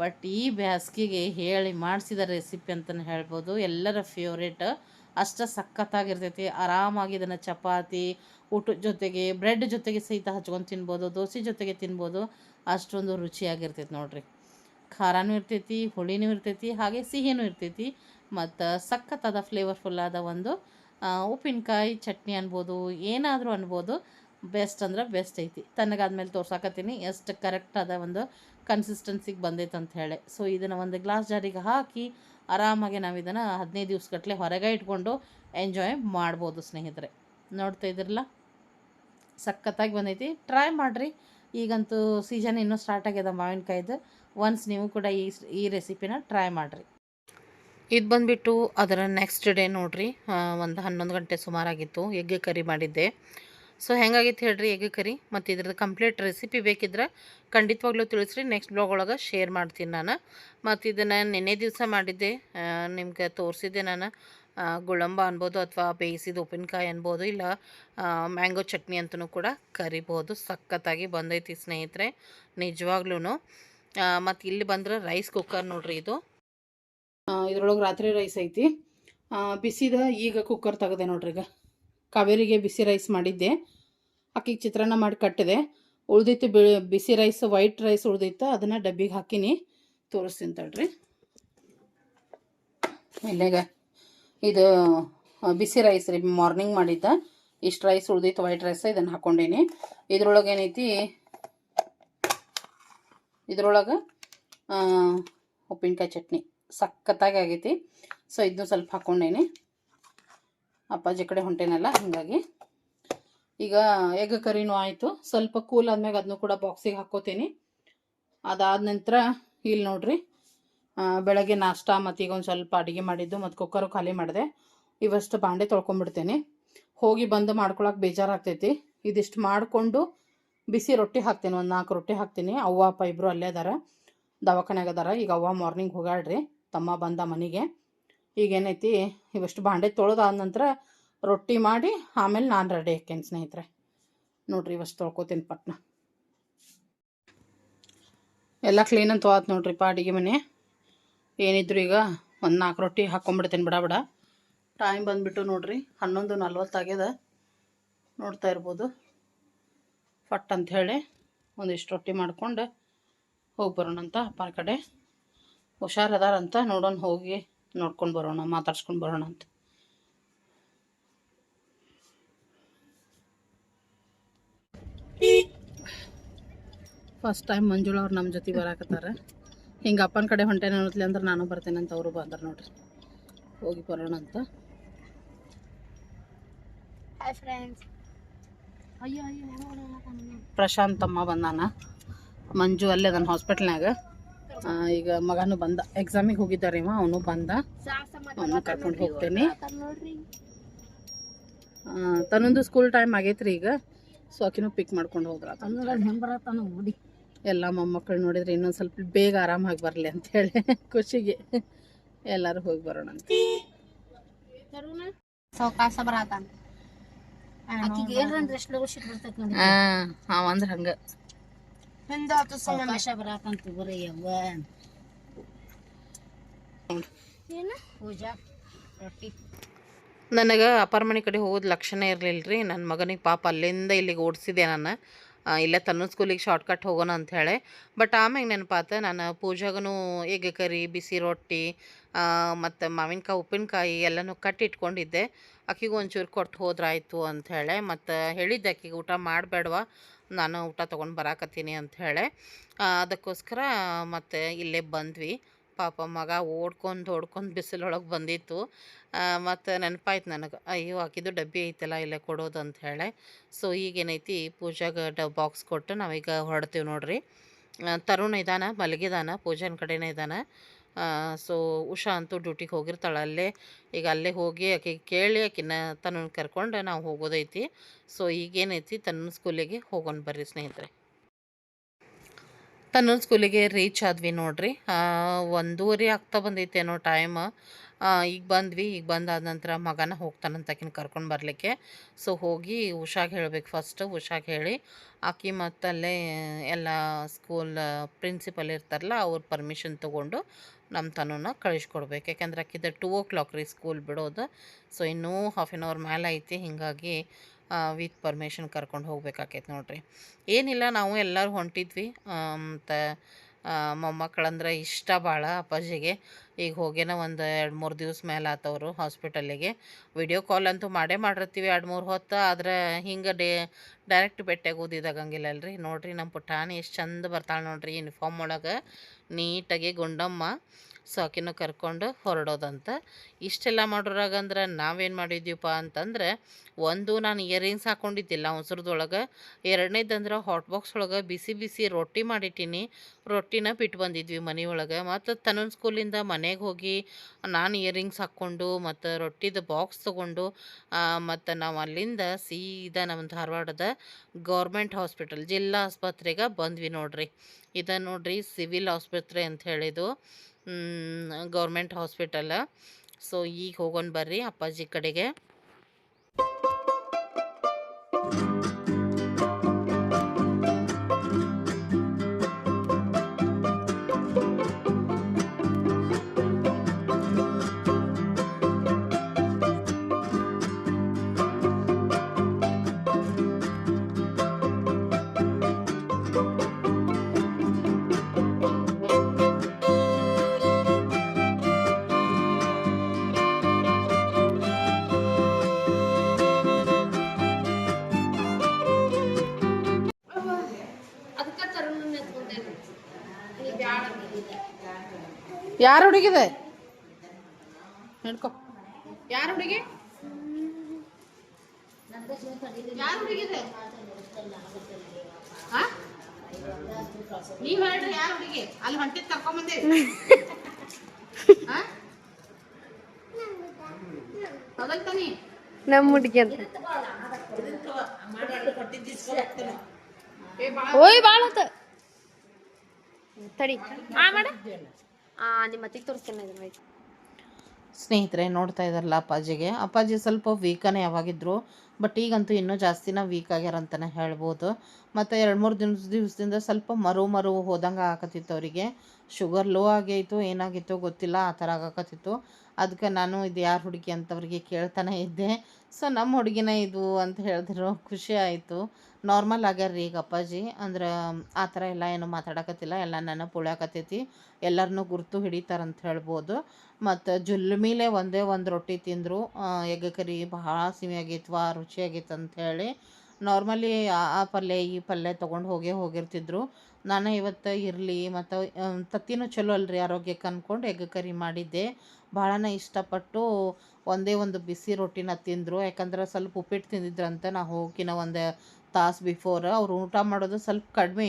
ಬಟ್ ಈ ಬ್ಯಾಸ್ಗಿಗೆ ಹೇಳಿ ಮಾಡಿಸಿದ ರೆಸಿಪಿ ಅಂತಲೇ ಹೇಳ್ಬೋದು. ಎಲ್ಲರ ಫೇವ್ರೇಟ್ ಅಷ್ಟು ಸಖತ್ತಾಗಿರ್ತೈತಿ. ಆರಾಮಾಗಿ ಇದನ್ನು ಚಪಾತಿ ಊಟದ ಜೊತೆಗೆ, ಬ್ರೆಡ್ ಜೊತೆಗೆ ಸಹಿತ ಹಚ್ಕೊಂಡು ತಿನ್ಬೋದು, ದೋಸೆ ಜೊತೆಗೆ ತಿನ್ಬೋದು. ಅಷ್ಟೊಂದು ರುಚಿಯಾಗಿರ್ತೈತಿ ನೋಡಿರಿ. ಖಾರನೂ ಇರ್ತೈತಿ, ಹುಳಿನೂ ಇರ್ತೈತಿ, ಹಾಗೆ ಸಿಹಿನೂ ಇರ್ತೈತಿ. ಮತ್ತು ಸಖತ್ತಾದ ಫ್ಲೇವರ್ಫುಲ್ ಆದ ಒಂದು ಉಪ್ಪಿನಕಾಯಿ ಚಟ್ನಿ ಅನ್ಬೋದು, ಏನಾದರೂ ಅನ್ಬೋದು. ಬೆಸ್ಟ್ ಅಂದ್ರೆ ಬೆಸ್ಟ್ ಐತಿ. ತನಗಾದ್ಮೇಲೆ ತೋರ್ಸಾಕತ್ತೀನಿ. ಎಷ್ಟು ಕರೆಕ್ಟ್ ಅದ ಒಂದು ಕನ್ಸಿಸ್ಟೆನ್ಸಿಗೆ ಬಂದೈತೆ ಅಂತ ಹೇಳಿ. ಸೊ ಇದನ್ನು ಒಂದು ಗ್ಲಾಸ್ ಜಾರಿಗೆ ಹಾಕಿ ಆರಾಮಾಗಿ ನಾವು ಇದನ್ನು ಹದಿನೈದು ದಿವ್ಸಗಟ್ಟಲೆ ಹೊರಗೆ ಇಟ್ಕೊಂಡು ಎಂಜಾಯ್ ಮಾಡ್ಬೋದು ಸ್ನೇಹಿತರೆ. ನೋಡ್ತಾ ಇದ್ರಲ್ಲ ಸಖತ್ತಾಗಿ ಬಂದೈತಿ. ಟ್ರೈ ಮಾಡಿರಿ. ಈಗಂತೂ ಸೀಸನ್ ಇನ್ನೂ ಸ್ಟಾರ್ಟ್ ಆಗ್ಯದ ಮಾವಿನಕಾಯ್ದು. ಒನ್ಸ್ ನೀವು ಕೂಡ ಈ ಈ ರೆಸಿಪಿನ ಟ್ರೈ ಮಾಡಿರಿ. ಇದು ಬಂದುಬಿಟ್ಟು ಅದರ ನೆಕ್ಸ್ಟ್ ಡೇ ನೋಡಿರಿ. ಒಂದು ಹನ್ನೊಂದು ಗಂಟೆ ಸುಮಾರಾಗಿತ್ತು. ಎಗ್ ಕರಿ ಮಾಡಿದ್ದೆ. ಸೊ ಹೆಂಗಾಗಿತ್ತು ಹೇಳ್ರಿ ಎಗ್ ಕರಿ? ಮತ್ತು ಇದ್ರದ್ದು ಕಂಪ್ಲೀಟ್ ರೆಸಿಪಿ ಬೇಕಿದ್ರೆ ಖಂಡಿತವಾಗ್ಲೂ ತಿಳಿಸ್ರಿ. ನೆಕ್ಸ್ಟ್ ಬ್ಲಾಗ್ ಒಳಗೆ ಶೇರ್ ಮಾಡ್ತೀನಿ ನಾನು. ಮತ್ತು ಇದನ್ನು ನಿನ್ನೆ ದಿವಸ ಮಾಡಿದ್ದೆ. ನಿಮ್ಗೆ ತೋರಿಸಿದ್ದೆ ನಾನು. ಗುಳಂಬ ಅನ್ಬೋದು ಅಥವಾ ಬೇಯಿಸಿದ ಉಪ್ಪಿನಕಾಯಿ ಅನ್ಬೋದು, ಇಲ್ಲ ಮ್ಯಾಂಗೋ ಚಟ್ನಿ ಅಂತಲೂ ಕೂಡ ಕರಿಬೋದು. ಸಖತ್ತಾಗಿ ಬಂದೈತಿ ಸ್ನೇಹಿತರೆ ನಿಜವಾಗ್ಲೂ ಮತ್ತು ಇಲ್ಲಿ ಬಂದರೆ ರೈಸ್ ಕುಕ್ಕರ್ ನೋಡ್ರಿ ಇದು. ಇದ್ರೊಳಗೆ ರಾತ್ರಿ ರೈಸ್ ಐತಿ. ಬಿಸಿದ ಈಗ ಕುಕ್ಕರ್ ತೆಗೆದೆ ನೋಡ್ರಿ ಈಗ. ಕಾವೇರಿಗೆ ಬಿಸಿ ರೈಸ್ ಮಾಡಿದ್ದೆ. ಆಕಿಗೆ ಚಿತ್ರಾನ್ನ ಮಾಡಿ ಕಟ್ಟಿದೆ. ಉಳ್ದಿತ್ತು ಬಿ ಬಿಸಿ ರೈಸ್ ವೈಟ್ ರೈಸ್ ಉಳ್ದಿತ್ತು. ಅದನ್ನು ಡಬ್ಬಿಗೆ ಹಾಕಿನಿ. ತೋರಿಸ್ತೀನಿ ತಡ್ರಿ. ಇಲ್ಲೇಗ ಇದು ಬಿಸಿ ರೈಸ್ ರೀ ಮಾರ್ನಿಂಗ್ ಮಾಡಿದ್ದ. ಇಷ್ಟು ರೈಸ್ ಉಳ್ದಿತ್ತು ವೈಟ್ ರೈಸ್ ಇದನ್ನು ಹಾಕ್ಕೊಂಡೀನಿ ಇದ್ರೊಳಗೆ ಏನೈತಿ, ಇದ್ರೊಳಗೆ ಉಪ್ಪಿನಕಾಯಿ ಚಟ್ನಿ. ಸಖತ್ತಾಗಿ ಆಗೈತಿ. ಸೊ ಇದನ್ನು ಸ್ವಲ್ಪ ಹಾಕ್ಕೊಂಡೇನಿ ಅಪ್ಪಾಜಿ ಕಡೆ ಹೊಂಟೇನಲ್ಲ, ಹಾಗಾಗಿ. ಈಗ ಎಗ್ ಕರಿನೂ ಆಯಿತು. ಸ್ವಲ್ಪ ಕೂಲ್ ಆದ್ಮೇಲೆ ಅದನ್ನು ಕೂಡ ಬಾಕ್ಸಿಗೆ ಹಾಕ್ಕೋತೀನಿ. ಅದಾದ ನಂತರ ಇಲ್ಲಿ ನೋಡ್ರಿ ಬೆಳಗ್ಗೆ ನಾಷ್ಟ ಮತ್ತು ಈಗ ಒಂದು ಸ್ವಲ್ಪ ಅಡುಗೆ ಮಾಡಿದ್ದು ಮತ್ತು ಕುಕ್ಕರು ಖಾಲಿ ಮಾಡಿದೆ. ಇವಷ್ಟು ಬಾಂಡೆ ತೊಳ್ಕೊಂಡ್ಬಿಡ್ತೇನೆ ಹೋಗಿ ಬಂದು ಮಾಡ್ಕೊಳಕ್ಕೆ ಬೇಜಾರಾಗ್ತೈತಿ. ಇದಿಷ್ಟು ಮಾಡಿಕೊಂಡು ಬಿಸಿ ರೊಟ್ಟಿ ಹಾಕ್ತೀನಿ, ಒಂದು ನಾಲ್ಕು ರೊಟ್ಟಿ ಹಾಕ್ತೀನಿ. ಅವ್ವ, ಅಪ್ಪ ಇಬ್ಬರು ಅಲ್ಲೇ ಅದಾರ. ದವಾಖಾನೆಗೆ ಅದಾರ. ಈಗ ಅವ್ವ ಮಾರ್ನಿಂಗ್ ಹೋಗಾಡ್ರಿ ತಮ್ಮ ಬಂದ ಮನೆಗೆ. ಈಗ ಏನೈತಿ ಇವಷ್ಟು ಬಾಂಡೆ ತೊಳೆದಾದ ನಂತರ ರೊಟ್ಟಿ ಮಾಡಿ ಆಮೇಲೆ ನಾನು ರೆಡಿ ಹಾಕೇನು ಸ್ನೇಹಿತರೆ. ನೋಡ್ರಿ ಇವಷ್ಟು ತೊಳ್ಕೊತೀನಿ ಪಟ್ನ. ಎಲ್ಲ ಕ್ಲೀನ್ ಅಂತ ಆತು ನೋಡ್ರಿಪ್ಪ ಅಡುಗೆ ಮನೆ. ಏನಿದ್ರು ಈಗ ಒಂದು ನಾಲ್ಕು ರೊಟ್ಟಿ ಹಾಕ್ಕೊಂಬಿಡ್ತೀನಿ ಬಿಡ ಬಿಡ. ಟೈಮ್ ಬಂದುಬಿಟ್ಟು ನೋಡ್ರಿ ಹನ್ನೊಂದು ನಲ್ವತ್ತಾಗ್ಯದ ನೋಡ್ತಾ ಇರ್ಬೋದು. ಫಟ್ ಅಂತ ಹೇಳಿ ಒಂದಿಷ್ಟು ರೊಟ್ಟಿ ಮಾಡ್ಕೊಂಡು ಹೋಗಿ ಬರೋಣಂತ ಅಪ್ಪನ ಕಡೆ. ಹುಷಾರದಾರಂತ ನೋಡೋಣ ಹೋಗಿ ನೋಡ್ಕೊಂಡು ಬರೋಣ ಮಾತಾಡ್ಸ್ಕೊಂಡು ಬರೋಣ ಅಂತ. ಫಸ್ಟ್ ಟೈಮ್ ಮಂಜುಳ ಅವ್ರು ನಮ್ಮ ಜೊತೆ ಬರಾಕತ್ತಾರ. ಹಿಂಗೆ ಅಪ್ಪನ ಕಡೆ ಹೊಂಟೇನೆ ಅನ್ನತ್ಲಿ ಅಂದ್ರೆ ನಾನು ಬರ್ತೇನೆ ಅಂತ ಅವರು ಬಂದ್ರೆ ನೋಡ್ರಿ. ಹೋಗಿ ಬರೋಣ ಅಂತ. ಹಾಯ್ ಫ್ರೆಂಡ್ಸ್ ಅಯ್ಯೋ ಅಯ್ಯೋ ಪ್ರಶಾಂತ್ ಅಮ್ಮ ಬಂದಾನ. ಮಂಜು ಅಲ್ಲೇ ಅದನ್ನ ಹಾಸ್ಪಿಟ್ಲ್ನಾಗ ಈಗ ಮಗನು ಬಂದ ಎಕ್ಸಾಮಿಗೆ ಹೋಗಿದ್ದಾರೆ ಇವ ಅವನು ಬಂದ. ಅವನು ಕರ್ಕೊಂಡ್ ಹೋಗ್ತೇನೆ. ಆ, ತನ್ನೊಂದು ಸ್ಕೂಲ್ ಟೈಮ್ ಆಗೈತ್ರಿ ಈಗ. ಸೊ ಆಕಿನೂ ಪಿಕ್ ಮಾಡ್ಕೊಂಡು ಹೋದ್ರ ಎಲ್ಲ ಮೊಮ್ಮಕ್ಕಳು ನೋಡಿದ್ರೆ ಇನ್ನೊಂದು ಸ್ವಲ್ಪ ಬೇಗ ಆರಾಮಾಗಿ ಬರಲಿ ಅಂತೇಳಿ ಖುಷಿಗೆ. ಎಲ್ಲರೂ ಹೋಗಿ ಬರೋಣ ಅಂತ. ಹಾಂ ಅವ ಅಂದ್ರೆ ಹಂಗೆ. ಹಿಂದ ತಗೋರಿ ಯವ್ವ. ಏನು? ಪೂಜಾ ರೊಟ್ಟಿ. ನನಗೆ ಅಪಾರ್ಮನೆ ಕಡೆ ಹೋಗೋದು ಲಕ್ಷಣ ಇರಲಿಲ್ಲ ರೀ ನನ್ನ ಮಗನಿಗೆ ಪಾಪ ಅಲ್ಲಿಂದ ಇಲ್ಲಿಗೆ ಓಡಿಸಿದೆ ನಾನು. ಇಲ್ಲ ತನ್ನ ಸ್ಕೂಲಿಗೆ ಶಾರ್ಟ್ಕಟ್ ಹೋಗೋಣ ಅಂಥೇಳಿ ಬಟ್ ಆಮ್ಯಾಗ ನೆನಪಾತ ನಾನು ಪೂಜಾಗನು ಎಗ್ ಕರಿ ಬಿಸಿ ರೊಟ್ಟಿ ಮತ್ತು ಮಾವಿನಕಾಯಿ ಉಪ್ಪಿನಕಾಯಿ ಎಲ್ಲನೂ ಕಟ್ಟಿ ಇಟ್ಕೊಂಡಿದ್ದೆ ಆಕಿಗೆ ಒಂಚೂರು ಕೊಟ್ಟು ಹೋದ್ರಾಯ್ತು ಅಂಥೇಳಿ ಮತ್ತು ಹೇಳಿದ್ದೆ ಆಕಿಗೆ ಊಟ ಮಾಡಬೇಡವಾ? ನಾನು ಊಟ ತೊಗೊಂಡು ಬರಾಕತ್ತೀನಿ ಅಂಥೇಳಿ ಅದಕ್ಕೋಸ್ಕರ ಮತ್ತು ಇಲ್ಲೇ ಬಂದ್ವಿ. ಪಾಪ ಮಗ ಓಡ್ಕೊಂಡು ಓಡ್ಕೊಂಡು ಬಿಸಿಲೊಳಗೆ ಬಂದಿತ್ತು. ಮತ್ತು ನೆನಪಾಯ್ತು ನನಗೆ, ಅಯ್ಯೋ ಆಕಿದು ಡಬ್ಬಿ ಐತಲ್ಲ, ಇಲ್ಲೇ ಕೊಡೋದು ಅಂತ ಹೇಳಿ. ಸೊ ಈಗೇನೈತಿ, ಪೂಜಾಗೆ ಡ ಬಾಕ್ಸ್ ಕೊಟ್ಟು ನಾವೀಗ ಹೊರಡ್ತೀವಿ ನೋಡ್ರಿ. ತರುಣ್ ಇದ್ದಾನೆ ಮಲಗಿದಾನ, ಪೂಜಾನ ಕಡೆನೇ ಇದ್ದಾನ ಸೊ ಉಷಾ ಅಂತೂ ಡ್ಯೂಟಿಗೆ ಹೋಗಿರ್ತಾಳೆ ಅಲ್ಲೇ. ಈಗ ಅಲ್ಲೇ ಹೋಗಿ ಆಕೆಗೆ ಕೇಳಿ ಆಕಿನ ತನ್ನ ಕರ್ಕೊಂಡು ನಾವು ಹೋಗೋದೈತಿ. ಸೊ ಈಗೇನೈತಿ, ತನ್ನ ಸ್ಕೂಲಿಗೆ ಹೋಗೋಣ ಬರ್ರಿ ಸ್ನೇಹಿತರೆ. ತನ್ನ ಸ್ಕೂಲಿಗೆ ರೀಚ್ ಆದ್ವಿ ನೋಡ್ರಿ. ಒಂದೂವರೆ ಆಗ್ತಾ ಬಂದೈತೇನೋ ಟೈಮ್ ಈಗ ಬಂದ್ವಿ, ಈಗ ಬಂದಾದ ನಂತರ ಮಗನ ಹೋಗ್ತಾನಂತ ಆಕಿನ ಕರ್ಕೊಂಡು ಬರಲಿಕ್ಕೆ. ಸೊ ಹೋಗಿ ಉಷಾಗೆ ಹೇಳಬೇಕು ಫಸ್ಟ್ ಉಷಾಗೆ ಹೇಳಿ. ಆಕಿ ಮತ್ತಲ್ಲೇ ಎಲ್ಲ ಸ್ಕೂಲ್ ಪ್ರಿನ್ಸಿಪಲ್ ಇರ್ತಾರಲ್ಲ, ಅವ್ರ ಪರ್ಮಿಷನ್ ತೊಗೊಂಡು ನಮ್ಮ ತನೂನ ಕಳಿಸ್ಕೊಡ್ಬೇಕು. ಯಾಕೆಂದ್ರೆ ಆಕಿದ ಟೂ ಓ ಕ್ಲಾಕ್ ರೀ ಸ್ಕೂಲ್ ಬಿಡೋದು. ಸೊ ಇನ್ನೂ ಹಾಫ್ ಆನ್ ಅವರ್ ಮೇಲೆ ಐತಿ. ಹೀಗಾಗಿ ವಿತ್ ಪರ್ಮಿಷನ್ ಕರ್ಕೊಂಡು ಹೋಗ್ಬೇಕಾಕೈತೆ ನೋಡಿರಿ. ಏನಿಲ್ಲ, ನಾವು ಎಲ್ಲರೂ ಹೊಂಟಿದ್ವಿ. ಮತ್ತು ಮೊಮ್ಮಕ್ಕಳಂದ್ರೆ ಇಷ್ಟ ಭಾಳ ಅಪ್ಪಾಜಿಗೆ. ಈಗ ಹೋಗೇನ ಒಂದು ಎರಡು ಮೂರು ದಿವ್ಸ ಮೇಲೆ ಆತವರು ಹಾಸ್ಪಿಟಲಿಗೆ. ವಿಡಿಯೋ ಕಾಲ್ ಅಂತೂ ಮಾಡೇ ಮಾಡಿರ್ತೀವಿ ಎರಡು ಮೂರು ಹೊತ್ತು, ಆದ್ರೆ ಹಿಂಗೆ ಡೇ, ಡೈರೆಕ್ಟ್ ಭೇಟಿಯಾಗಿ ಓದಿದಾಗಂಗಿಲ್ಲ ಅಲ್ರಿ. ನೋಡ್ರಿ ನಮ್ಮ ಪುಟಾಣಿ ಎಷ್ಟು ಚಂದ ಬರ್ತಾಳೆ ನೋಡಿರಿ ಯೂನಿಫಾರ್ಮ್ ಒಳಗೆ. ನೀಟಾಗಿ ಗುಂಡಮ್ಮ. ಸೊ ಆಕಿನೂ ಕರ್ಕೊಂಡು ಹೊರಡೋದಂತ. ಇಷ್ಟೆಲ್ಲ ಮಾಡೋರಾಗಂದ್ರೆ ನಾವೇನು ಮಾಡಿದ್ದೀವಪ್ಪ ಅಂತಂದ್ರೆ, ಒಂದು ನಾನು ಇಯರಿಂಗ್ಸ್ ಹಾಕ್ಕೊಂಡಿದ್ದಿಲ್ಲ ಅವಸರದೊಳಗೆ ಎರಡನೇದಂದ್ರೆ ಹಾಟ್ ಬಾಕ್ಸ್ ಒಳಗೆ ಬಿಸಿ ಬಿಸಿ ರೊಟ್ಟಿ ಮಾಡಿಟ್ಟೀನಿ. ರೊಟ್ಟಿನ ಬಿಟ್ಟು ಬಂದಿದ್ವಿ ಮನೆಯೊಳಗೆ ಮತ್ತು ತನ್ನ ಸ್ಕೂಲಿಂದ ಮನೆಗೆ ಹೋಗಿ ನಾನು ಇಯರಿಂಗ್ಸ್ ಹಾಕ್ಕೊಂಡು ಮತ್ತು ರೊಟ್ಟಿದ ಬಾಕ್ಸ್ ತೊಗೊಂಡು ಮತ್ತು ನಾವು ಅಲ್ಲಿಂದ ಸೀದಾ ನಮ್ಮ ಧಾರವಾಡದ ಗೌರ್ಮೆಂಟ್ ಹಾಸ್ಪಿಟಲ್, ಜಿಲ್ಲಾ ಆಸ್ಪತ್ರೆಗೆ ಬಂದ್ವಿ ನೋಡ್ರಿ. ಇದು ನೋಡ್ರಿ ಸಿವಿಲ್ ಆಸ್ಪತ್ರೆ ಅಂತ ಹೇಳಿದು. Government hospital. ಸೊ ಈಗ ಹೋಗೋಣ ಬರ್ರಿ ಅಪ್ಪಾಜಿ ಕಡೆಗೆ. ಯಾರು ಹುಡುಗಿದೆ? ಹಿಡ್ಕೊ ಯಾರು ಹುಡುಗಿ? ಯಾರು ಹುಡುಗಿದೆ? ನೀವ್ ಹೇಳ್ರಿ ಯಾರು ಹುಡುಗಿ? ಅಲ್ಲಿ ಹೊಂಟಿದ್ ತಕೊಂಬಂದಿ ತನಿ. ನಮ್ಮ ಹುಡುಗಿ ಅಂತ. ಓಯ್ ಬಾಳ ತಡಿ. ಆ ಮಾಡ. ನಿಮ್ಮ ಅತ್ತಿಗೆ ತೋರಿಸ್ತೇನೆ ಸ್ನೇಹಿತರೆ, ನೋಡ್ತಾ ಇದ್ದಾರಲ್ಲ ಅಪ್ಪಾಜಿಗೆ. ಅಪ್ಪಾಜಿ ಸ್ವಲ್ಪ ವೀಕನೇ ಯಾವಾಗಿದ್ರು ಬಟ್ ಈಗಂತೂ ಇನ್ನೂ ಜಾಸ್ತಿನ ವೀಕ್ ಆಗ್ಯಾರ ಅಂತಲೇ ಹೇಳ್ಬೋದು. ಮತ್ತು ಎರಡು ಮೂರು ದಿನ ದಿವಸದಿಂದ ಸ್ವಲ್ಪ ಮರು ಮರು ಹೋದಂಗೆ ಆಗತ್ತಿತ್ತು ಅವರಿಗೆ. ಶುಗರ್ ಲೋ ಆಗೈತು ಏನಾಗಿತ್ತು ಗೊತ್ತಿಲ್ಲ, ಆ ಥರ ಆಗಕತ್ತಿತ್ತು. ಅದಕ್ಕೆ ನಾನು ಇದು ಯಾರು ಹುಡುಗಿ ಅಂತವ್ರಿಗೆ ಕೇಳ್ತಾನೆ ಇದ್ದೆ. ಸೊ ನಮ್ಮ ಹುಡುಗಿನ ಇದು ಅಂತ ಹೇಳಿದ್ರು ಖುಷಿ ಆಯಿತು. ನಾರ್ಮಲ್ ಆಗ್ಯಾರ ಈಗ ಅಪ್ಪಾಜಿ. ಅಂದ್ರೆ, ಆ ಥರ ಎಲ್ಲ ಏನು ಮಾತಾಡಕತ್ತಿಲ್ಲ. ಎಲ್ಲ ನನ್ನ ಪುಳ್ಯಾಕತ್ತೈತಿ ಎಲ್ಲರನ್ನೂ ಹಿಡಿತಾರೆ ಹಿಡಿತಾರಂತ ಹೇಳ್ಬೋದು. ಮತ್ತು ಜುಲ್ಮಿಲೆ ಒಂದೇ ಒಂದು ರೊಟ್ಟಿ ತಿಂದರು. ಎಗ್ ಕರಿ ಭಾಳ ಸಿಹಿ ಆ ರುಚಿಯಾಗಿತ್ತು ಅಂಥೇಳಿ ನಾರ್ಮಲಿ ಆ ಪಲ್ಯ ಈ ಪಲ್ಯ ತೊಗೊಂಡು ಹೋಗೇ ಹೋಗಿರ್ತಿದ್ರು. ನಾನು ಇವತ್ತು ಇರಲಿ ಮತ್ತು ತತ್ತಿನೂ ಚಲೋ ಅಲ್ರಿ ಆರೋಗ್ಯಕ್ಕೆ ಅಂದ್ಕೊಂಡು ಎಗ್ ಕರಿ ಮಾಡಿದ್ದೆ. ಭಾಳನ ಇಷ್ಟಪಟ್ಟು ಒಂದೇ ಒಂದು ಬಿಸಿ ರೊಟ್ಟಿನ ತಿಂದರು. ಯಾಕಂದ್ರೆ ಸ್ವಲ್ಪ ಉಪ್ಪಿಟ್ಟು ತಿಂದಿದ್ರಂತೆ ನಾ ಹೋಗಿನ ಒಂದು ತಾಸು ಬಿಫೋರ್ ಅವ್ರು ಊಟ ಮಾಡೋದು ಸ್ವಲ್ಪ ಕಡಿಮೆ.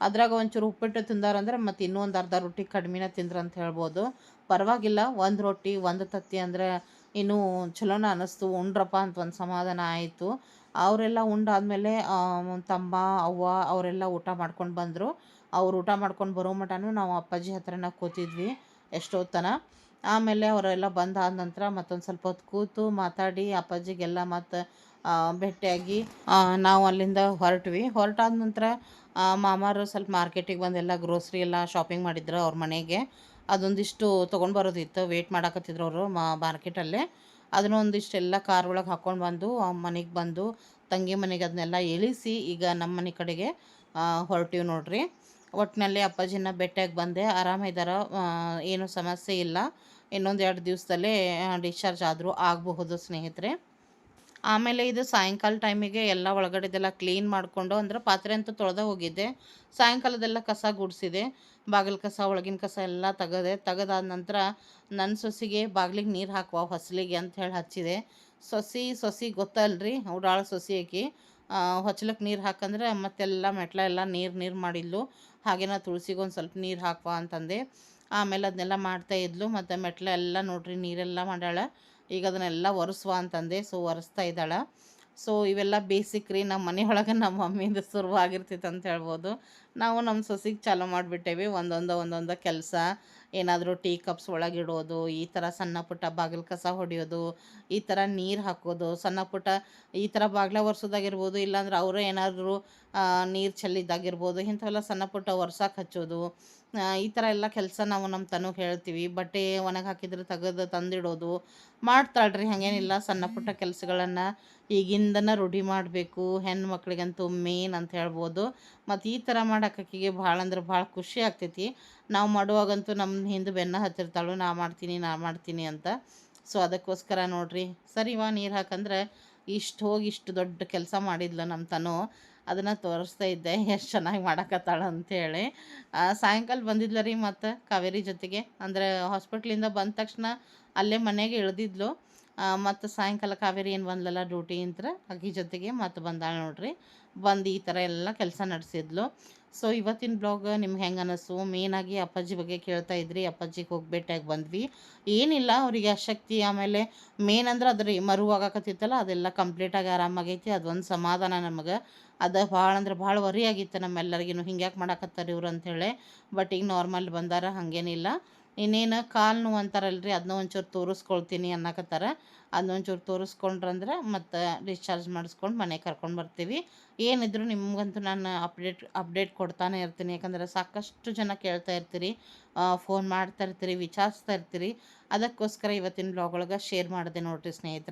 ಅದ್ರಾಗ ಒಂಚೂರು ಉಪ್ಪಿಟ್ಟು ತಿಂದಾರಂದ್ರೆ ಮತ್ತು ಇನ್ನೂ ಒಂದು ಅರ್ಧ ರೊಟ್ಟಿ ಕಡಿಮೆನ ತಿಂದ್ರು ಅಂತ ಹೇಳ್ಬೋದು. ಪರವಾಗಿಲ್ಲ, ಒಂದು ರೊಟ್ಟಿ, ಒಂದು ತತ್ತಿ ಅಂದರೆ ಇನ್ನೂ ಚಲೋನ ಅನ್ನಿಸ್ತು ಉಂಡ್ರಪ್ಪ ಅಂತ ಒಂದು ಸಮಾಧಾನ ಆಯಿತು. ಅವರೆಲ್ಲ ಉಂಡಾದಮೇಲೆ ತಮ್ಮ ಅವ್ವ ಅವರೆಲ್ಲ ಊಟ ಮಾಡ್ಕೊಂಡು ಬಂದರು. ಅವ್ರು ಊಟ ಮಾಡ್ಕೊಂಡು ಬರೋ ಮಟನೂ ನಾವು ಅಪ್ಪಾಜಿ ಹತ್ರನ ಕೂತಿದ್ವಿ ಎಷ್ಟೊತ್ತನ. ಆಮೇಲೆ ಅವರೆಲ್ಲ ಬಂದಾದ ನಂತರ ಮತ್ತೊಂದು ಸ್ವಲ್ಪ ಹೊತ್ತು ಕೂತು ಮಾತಾಡಿ, ಅಪ್ಪಾಜಿಗೆಲ್ಲ ಮತ್ತು ಭೇಟಿಯಾಗಿ ನಾವು ಅಲ್ಲಿಂದ ಹೊರಟ್ವಿ. ಹೊರಟಾದ ನಂತರ ಮಾಮಾರು ಸ್ವಲ್ಪ ಮಾರ್ಕೆಟಿಗೆ ಬಂದೆಲ್ಲ ಗ್ರೋಸ್ರಿ ಎಲ್ಲ ಶಾಪಿಂಗ್ ಮಾಡಿದ್ರು ಅವ್ರ ಮನೆಗೆ. ಅದೊಂದಿಷ್ಟು ತೊಗೊಂಡು ಬರೋದಿತ್ತು. ವೇಟ್ ಮಾಡಾಕತ್ತಿದ್ರು ಅವರು ಮಾ, ಮಾರ್ಕೆಟಲ್ಲೇ. ಅದನ್ನ ಒಂದಿಷ್ಟೆಲ್ಲ ಕಾರ್ ಒಳಗೆ ಹಾಕ್ಕೊಂಡು ಬಂದು ಮನೆಗೆ ಬಂದು, ತಂಗಿ ಮನೆಗೆ ಅದನ್ನೆಲ್ಲ ಇಳಿಸಿ ಈಗ ನಮ್ಮ ಮನೆ ಕಡೆಗೆ ಹೊರಟಿವಿ ನೋಡ್ರಿ. ಒಟ್ಟಿನಲ್ಲಿ ಅಪ್ಪಾಜಿನ ಬೆಟ್ಟಾಗಿ ಬಂದೆ. ಆರಾಮಿದ್ದಾರೆ ಏನು ಸಮಸ್ಯೆ ಇಲ್ಲ. ಇನ್ನೊಂದು ಎರಡು ದಿವಸದಲ್ಲೇ ಡಿಸ್ಚಾರ್ಜ್ ಆದರೂ ಆಗಬಹುದು ಸ್ನೇಹಿತರೆ. ಆಮೇಲೆ ಇದು ಸಾಯಂಕಾಲ ಟೈಮಿಗೆ ಎಲ್ಲ ಒಳಗಡೆದೆಲ್ಲ ಕ್ಲೀನ್ ಮಾಡಿಕೊಂಡು ಅಂದ್ರೆ ಪಾತ್ರೆ ಅಂತೂ ತೊಳೆದ ಹೋಗಿದ್ದೆ. ಸಾಯಂಕಾಲದೆಲ್ಲ ಕಸ ಗುಡಿಸಿದೆ. ಬಾಗಿಲು ಕಸ, ಒಳಗಿನ ಕಸ ಎಲ್ಲ ತೆಗೆದೆ. ತೆಗೆದಾದ ನಂತರ ನನ್ನ ಸೊಸಿಗೆ ಬಾಗಿಲಿಗೆ ನೀರು ಹಾಕುವ, ಹೊಸಲಿಗೆ ಅಂತ ಹೇಳಿ ಹಚ್ಚಿದೆ. ಸೊಸಿ ಸೊಸಿ ಗೊತ್ತಲ್ರಿ? ಉಡಾಳ ಸೊಸಿ ಹಾಕಿ ಹೊಚ್ಲಕ್ಕೆ ನೀರು ಹಾಕಂದ್ರೆ ಮತ್ತೆಲ್ಲ ಮೆಟ್ಲ ಎಲ್ಲ ನೀರು ನೀರು ಮಾಡಿದ್ಲು. ಹಾಗೆ ನಾ ತುಳಸಿಗೆ ಒಂದು ಸ್ವಲ್ಪ ನೀರು ಹಾಕುವ ಅಂತಂದೆ. ಆಮೇಲೆ ಅದನ್ನೆಲ್ಲ ಮಾಡ್ತಾ ಇದ್ಲು. ಮತ್ತು ಮೆಟ್ಲ ಎಲ್ಲ ನೋಡ್ರಿ, ನೀರೆಲ್ಲ ಮಾಡ್ಯಾಳ. ಈಗ ಅದನ್ನೆಲ್ಲ ಒರೆಸುವ ಅಂತಂದೆ ಸೊ ಒರೆಸ್ತಾ ಇದ್ದಾಳೆ. ಸೊ ಇವೆಲ್ಲ ಬೇಸಿಕ್ ರೀ. ನಮ್ಮ ಮನೆಯೊಳಗೆ ನಮ್ಮ ಮಮ್ಮಿಯಿಂದ ಶುರುವಾಗಿರ್ತೈತೆ ಅಂತ ಹೇಳ್ಬೋದು. ನಾವು ನಮ್ಮ ಸೊಸಿಗೆ ಚಾಲೂ ಮಾಡಿಬಿಟ್ಟೇವಿ. ಒಂದೊಂದು ಒಂದೊಂದು ಕೆಲಸ. ಏನಾದರೂ ಟೀ ಕಪ್ಸ್ ಒಳಗಿಡೋದು, ಈ ಥರ ಸಣ್ಣ ಪುಟ್ಟ ಬಾಗಿಲು ಕಸ ಹೊಡೆಯೋದು, ಈ ಥರ ನೀರು ಹಾಕೋದು, ಸಣ್ಣ ಪುಟ್ಟ ಈ ಥರ ಬಾಗಿಲ ಒರೆಸೋದಾಗಿರ್ಬೋದು, ಇಲ್ಲಾಂದ್ರೆ ಅವರೇ ಏನಾದರೂ ನೀರು ಚೆಲ್ಲಿದ್ದಾಗಿರ್ಬೋದು, ಇಂಥವೆಲ್ಲ ಸಣ್ಣ ಪುಟ್ಟ ಒರ್ಸಕ್ಕೆ ಹಚ್ಚೋದು. ಈ ಥರ ಎಲ್ಲ ಕೆಲಸ ನಾವು ನಮ್ಮ ತನಗೆ ಹೇಳ್ತೀವಿ. ಬಟ್ಟೆ ಒಣಗಿ ಹಾಕಿದ್ರೆ ತೆಗೆದು ತಂದಿಡೋದು. ಮಾಡ್ತಾಳ್ರಿ, ಹಾಗೇನಿಲ್ಲ. ಸಣ್ಣ ಪುಟ್ಟ ಕೆಲಸಗಳನ್ನು ಈಗಿಂದನೇ ರೂಢಿ ಮಾಡಬೇಕು ಹೆಣ್ಣು ಮಕ್ಳಿಗಂತೂ ಮೇನ್ ಅಂತ ಹೇಳ್ಬೋದು. ಮತ್ತು ಈ ಥರ ಮಾಡಕ್ಕೆ ಆಕಿಗೆ ಭಾಳ ಅಂದ್ರೆ ಭಾಳ ಖುಷಿ ಆಗ್ತೈತಿ. ನಾವು ಮಾಡುವಾಗಂತೂ ನಮ್ಮ ಹಿಂದೆ ಬೆನ್ನ ಹತ್ತಿರ್ತಾಳು, ನಾ ಮಾಡ್ತೀನಿ ನಾ ಮಾಡ್ತೀನಿ ಅಂತ. ಸೊ ಅದಕ್ಕೋಸ್ಕರ ನೋಡ್ರಿ. ಸರಿವಾ ನೀರು ಹಾಕಂದ್ರೆ ಇಷ್ಟು ಹೋಗಿ ಇಷ್ಟು ದೊಡ್ಡ ಕೆಲಸ ಮಾಡಿದ್ಲು ನಮ್ಮ ತನು. ಅದನ್ನು ತೋರಿಸ್ತಾ ಇದ್ದೆ, ಎಷ್ಟು ಚೆನ್ನಾಗಿ ಮಾಡಕತ್ತಾಳ ಅಂಥೇಳಿ ಸಾಯಂಕಾಲ ಬಂದಿದ್ಲು ರೀ ಮತ್ತು ಕಾವೇರಿ ಜೊತೆಗೆ. ಅಂದರೆ ಹಾಸ್ಪಿಟ್ಲಿಂದ ಬಂದ ತಕ್ಷಣ ಅಲ್ಲೇ ಮನೆಗೆ ಇಳ್ದಿದ್ಲು. ಮತ್ತು ಸಾಯಂಕಾಲ ಕಾವೇರಿ ಏನು ಬಂದ್ಲಲ್ಲ ಡ್ಯೂಟಿ ಅಂತ ಅಕ್ಕಿ ಜೊತೆಗೆ ಮತ್ತು ಬಂದಾಳ ನೋಡ್ರಿ. ಬಂದು ಈ ಥರ ಎಲ್ಲ ಕೆಲಸ ನಡೆಸಿದ್ಲು. ಸೊ ಇವತ್ತಿನ ಬ್ಲಾಗ್ ನಿಮ್ಗೆ ಹೆಂಗೆ ಅನ್ನಿಸ್ತು ಮೇನಾಗಿ ಅಪ್ಪಾಜಿ ಬಗ್ಗೆ ಕೇಳ್ತಾ ಇದ್ರಿ. ಅಪ್ಪಾಜಿಗೆ ಹೋಗಿ ಬಂದ್ವಿ. ಏನಿಲ್ಲ, ಅವರಿಗೆ ಅಶಕ್ತಿ ಆಮೇಲೆ ಮೇನ್ ಅಂದ್ರೆ ಅದ್ರ ಮರುವಾಗಕತ್ತಿತ್ತಲ್ಲ ಅದೆಲ್ಲ ಕಂಪ್ಲೀಟಾಗಿ ಆರಾಮಾಗೈತಿ. ಅದೊಂದು ಸಮಾಧಾನ ನಮಗೆ. ಅದು ಭಾಳ ಅಂದ್ರೆ ಭಾಳ ವರಿ ಆಗಿತ್ತು ನಮ್ಮೆಲ್ಲರಿಗೂ ಹಿಂಗ್ಯಾಕೆ ಮಾಡಾಕತ್ತಾರೆ ಇವ್ರು ಅಂಥೇಳಿ ಬಟ್ ಈಗ ನಾರ್ಮಲ್ ಬಂದಾರ, ಹಾಗೇನಿಲ್ಲ. ಇನ್ನೇನು ಕಾಲು ನೋವು ಅಂತಾರಲ್ರಿ ಅದನ್ನ ಒಂಚೂರು ತೋರಿಸ್ಕೊಳ್ತೀನಿ ಅನ್ನಕತ್ತಾರ. ಅದನ್ನ ಒಂಚೂರು ತೋರಿಸ್ಕೊಂಡ್ರಂದ್ರೆ ಮತ್ತು ಡಿಸ್ಚಾರ್ಜ್ ಮಾಡಿಸ್ಕೊಂಡು ಮನೆಗೆ ಕರ್ಕೊಂಡು ಬರ್ತೀವಿ. ಏನಿದ್ರು ನಿಮಗಂತೂ ನಾನು ಅಪ್ಡೇಟ್ ಅಪ್ಡೇಟ್ ಕೊಡ್ತಾನೆ ಇರ್ತೀನಿ. ಯಾಕಂದರೆ ಸಾಕಷ್ಟು ಜನ ಕೇಳ್ತಾ ಇರ್ತೀರಿ ಫೋನ್ ಮಾಡ್ತಾ ಇರ್ತೀರಿ, ವಿಚಾರಿಸ್ತಾ ಇರ್ತೀರಿ. ಅದಕ್ಕೋಸ್ಕರ ಇವತ್ತಿನ ಬ್ಲಾಗ್ ಒಳಗೆ ಶೇರ್ ಮಾಡಿದೆ ನೋಡಿರಿ ಸ್ನೇಹಿತರೆ.